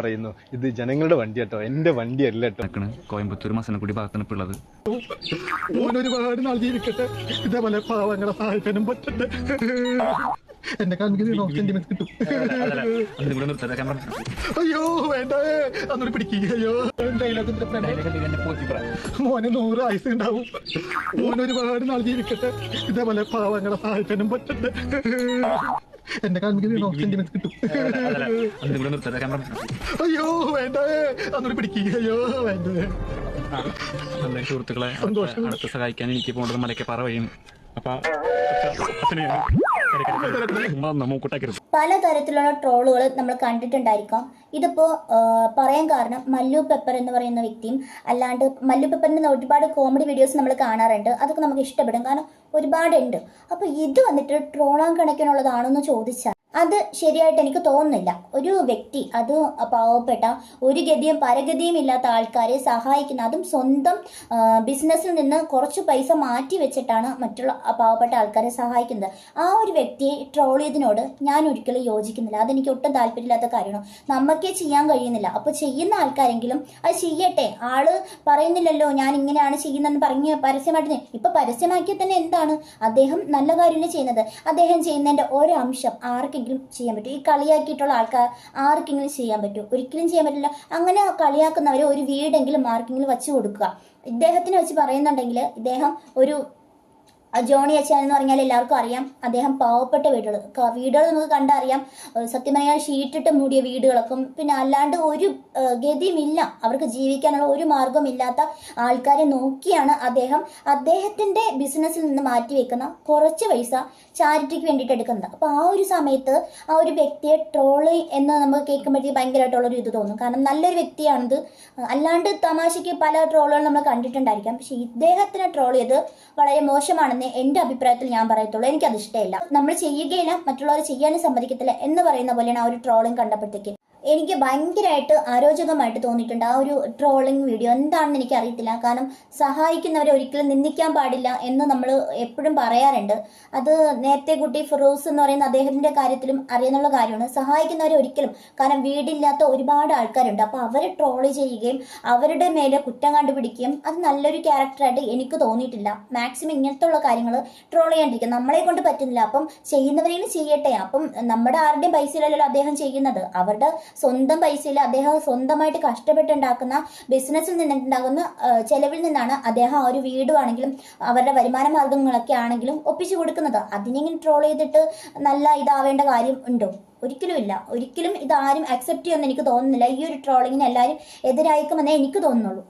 പറയുന്നു ഇത് ജനങ്ങളുടെ വണ്ടി കേട്ടോ എന്റെ വണ്ടി അല്ല കേട്ടോ കോയമ്പത്തൂർ മസനക്കുടി ഭാഗത്താണ് ഇപ്പൊ ഉള്ളത് ഒരുപാട് നാൾ ജീവിക്കട്ടെ ഇതേപോലെ പാവങ്ങളെ സഹായിക്കാനും പറ്റട്ടെ. എന്റെ കൺകിൽ സെന്റിമെന്റ് കിട്ടും. അയ്യോ വേണ്ട. അന്നൊരു പിടിക്കുക അയ്യോ. മോന് നൂറ് ആയുസ് ഉണ്ടാവും. മോൻ ഒരുപാട് നാൾ ജീവിക്കട്ടെ ഇതേപോലെ പാവങ്ങളെ സഹായിക്കാനും പറ്റട്ടെ. എന്റെ കൺകിൽ സെന്റിമെന്റ് കിട്ടും. അയ്യോ വേണ്ടേ അന്നൊരു പിടിക്കുക അയ്യോ വേണ്ടേ നമ്മുടെ സുഹൃത്തുക്കളെ. അടുത്ത് സഹായിക്കാൻ എനിക്ക് പോകേണ്ടത് മലക്കപ്പാറ വഴിയാണ്. അപ്പൊ പലതരത്തിലുള്ള ട്രോളുകൾ നമ്മൾ കണ്ടിട്ടുണ്ടായിരിക്കാം. ഇതിപ്പോ പറയാൻ കാരണം മല്ലു പെപ്പർ എന്ന് പറയുന്ന വ്യക്തിയും അല്ലാണ്ട് മല്ലു പെപ്പറിന്റെ ഒരുപാട് കോമഡി വീഡിയോസ് നമ്മൾ കാണാറുണ്ട്. അതൊക്കെ നമുക്ക് ഇഷ്ടപ്പെടും. കാരണം ഒരുപാടുണ്ട്. അപ്പോൾ ഇത് വന്നിട്ട് ട്രോളാൻ കണക്കിനുള്ളതാണെന്ന് ചോദിച്ചാൽ അത് ശരിയായിട്ട് എനിക്ക് തോന്നുന്നില്ല. ഒരു വ്യക്തി അത് പാവപ്പെട്ട ഒരു ഗതിയും പരഗതിയും ഇല്ലാത്ത ആൾക്കാരെ സഹായിക്കുന്ന അതും സ്വന്തം ബിസിനസ്സിൽ നിന്ന് കുറച്ച് പൈസ മാറ്റി വെച്ചിട്ടാണ് മറ്റുള്ള പാവപ്പെട്ട ആൾക്കാരെ സഹായിക്കുന്നത്. ആ ഒരു വ്യക്തിയെ ട്രോൾ ചെയ്തതിനോട് ഞാൻ ഒരിക്കലും യോജിക്കുന്നില്ല. അതെനിക്ക് ഒട്ടും താല്പര്യമില്ലാത്ത കാര്യമാണ്. നമുക്കേ ചെയ്യാൻ കഴിയുന്നില്ല. അപ്പോൾ ചെയ്യുന്ന ആൾക്കാരെങ്കിലും അത് ചെയ്യട്ടെ. ആൾ പറയുന്നില്ലല്ലോ ഞാൻ ഇങ്ങനെയാണ് ചെയ്യുന്നതെന്ന് പറഞ്ഞ് പരസ്യമായിട്ട് ഇപ്പം പരസ്യമാക്കിയാൽ തന്നെ എന്താണ്? അദ്ദേഹം നല്ല കാര്യമല്ലേ ചെയ്യുന്നത്? അദ്ദേഹം ചെയ്യുന്നതിന്റെ ഒരംശം ആർക്കെങ്കിലും ചെയ്യാൻ പറ്റും. ഈ കളിയാക്കിയിട്ടുള്ള ആൾക്കാർ ആർക്കെങ്കിലും ചെയ്യാൻ പറ്റും. ഒരിക്കലും ചെയ്യാൻ പറ്റില്ല. അങ്ങനെ കളിയാക്കുന്നവരെ ഒരു വീടെങ്കിലും ആർക്കെങ്കിലും വെച്ച് കൊടുക്കുക. ഇദ്ദേഹത്തിനെ വെച്ച് പറയുന്നുണ്ടെങ്കിൽ ഇദ്ദേഹം ഒരു ജോണി അച്ചാൻ എന്ന് പറഞ്ഞാൽ എല്ലാവർക്കും അറിയാം. അദ്ദേഹം പാവപ്പെട്ട വീടുകൾ വീടുകൾ നമുക്ക് കണ്ടറിയാം. സത്യം പറഞ്ഞാൽ ഷീറ്റിട്ട് മൂടിയ വീടുകളൊക്കെ. പിന്നെ അല്ലാണ്ട് ഒരു ഗതിയുമില്ല. അവർക്ക് ജീവിക്കാനുള്ള ഒരു മാർഗമില്ലാത്ത ആൾക്കാരെ നോക്കിയാണ് അദ്ദേഹം. അദ്ദേഹത്തിന്റെ ബിസിനസ്സിൽ നിന്ന് മാറ്റി വെക്കുന്ന കുറച്ച് പൈസ ചാരിറ്റിക്ക് വേണ്ടിയിട്ട് എടുക്കുന്നത്. അപ്പോൾ ആ ഒരു സമയത്ത് ആ ഒരു വ്യക്തിയെ ട്രോൾ എന്ന് നമ്മൾ കേൾക്കുമ്പോഴത്തേക്ക് ഭയങ്കരമായിട്ടുള്ളൊരു ഇത് തോന്നും. കാരണം നല്ലൊരു വ്യക്തിയാണിത്. അല്ലാണ്ട് തമാശയ്ക്ക് പല ട്രോളുകൾ നമ്മൾ കണ്ടിട്ടുണ്ടായിരിക്കാം. പക്ഷേ ഇദ്ദേഹത്തിനെ ട്രോൾ ചെയ്ത് വളരെ മോശമാണെന്ന് എന്റെ അഭിപ്രായത്തിൽ ഞാൻ പറയത്തുള്ളൂ. എനിക്കത് ഇഷ്ടമില്ല. നമ്മൾ ചെയ്യുകയില്ല മറ്റുള്ളവർ ചെയ്യാനും സമ്മതിക്കത്തില്ല എന്ന് പറയുന്ന പോലെയാണ് ആ ഒരു ട്രോളിങ് കണ്ടപ്പോഴത്തേക്ക്. എനിക്ക് ഭയങ്കരമായിട്ട് അരോചകമായിട്ട് തോന്നിയിട്ടുണ്ട് ആ ഒരു ട്രോളിങ് വീഡിയോ എന്താണെന്ന് എനിക്ക് അറിയത്തില്ല കാരണം സഹായിക്കുന്നവരെ ഒരിക്കലും നിന്ദിക്കാൻ പാടില്ല എന്ന് നമ്മൾ എപ്പോഴും പറയാറുണ്ട്. അത് നേരത്തെ കുട്ടി ഫിറോസ് എന്ന് പറയുന്ന അദ്ദേഹത്തിന്റെ കാര്യത്തിലും അറിയാനുള്ള കാര്യമാണ്. സഹായിക്കുന്നവരെ ഒരിക്കലും കാരണം വീടില്ലാത്ത ഒരുപാട് ആൾക്കാരുണ്ട്. അപ്പോൾ അവരെ ട്രോൾ ചെയ്യുകയും അവരുടെ മേലെ കുറ്റം കണ്ടുപിടിക്കുകയും അത് നല്ലൊരു ക്യാരക്ടറായിട്ട് എനിക്ക് തോന്നിയിട്ടില്ല. മാക്സിമം ഇങ്ങനത്തെ ഉള്ള കാര്യങ്ങൾ ട്രോൾ ചെയ്യാണ്ടിരിക്കും. നമ്മളെ കൊണ്ട് പറ്റുന്നില്ല. അപ്പം ചെയ്യുന്നവരെയും ചെയ്യട്ടെ. അപ്പം നമ്മുടെ ആരുടെയും പൈസയിലല്ലോ അദ്ദേഹം ചെയ്യുന്നത്. അവരുടെ സ്വന്തം പൈസയിൽ അദ്ദേഹം സ്വന്തമായിട്ട് കഷ്ടപ്പെട്ടുണ്ടാക്കുന്ന ബിസിനസ്സിൽ നിന്നുണ്ടാകുന്ന ചെലവിൽ നിന്നാണ് അദ്ദേഹം ഒരു വീടുവാണെങ്കിലും അവരുടെ വരുമാന മാർഗങ്ങളൊക്കെ ആണെങ്കിലും ഒപ്പിച്ചു കൊടുക്കുന്നത്. അതിനെങ്ങനെ ട്രോൾ ചെയ്തിട്ട് നല്ല ഇതാവേണ്ട കാര്യം ഉണ്ടോ? ഒരിക്കലുമില്ല. ഒരിക്കലും ഇതാരും അക്സെപ്റ്റ് ചെയ്യുമെന്ന് എനിക്ക് തോന്നുന്നില്ല. ഈ ഒരു ട്രോളിങ്ങിന് എല്ലാവരും എതിരായിക്കുമെന്നേ എനിക്ക് തോന്നുന്നുള്ളൂ.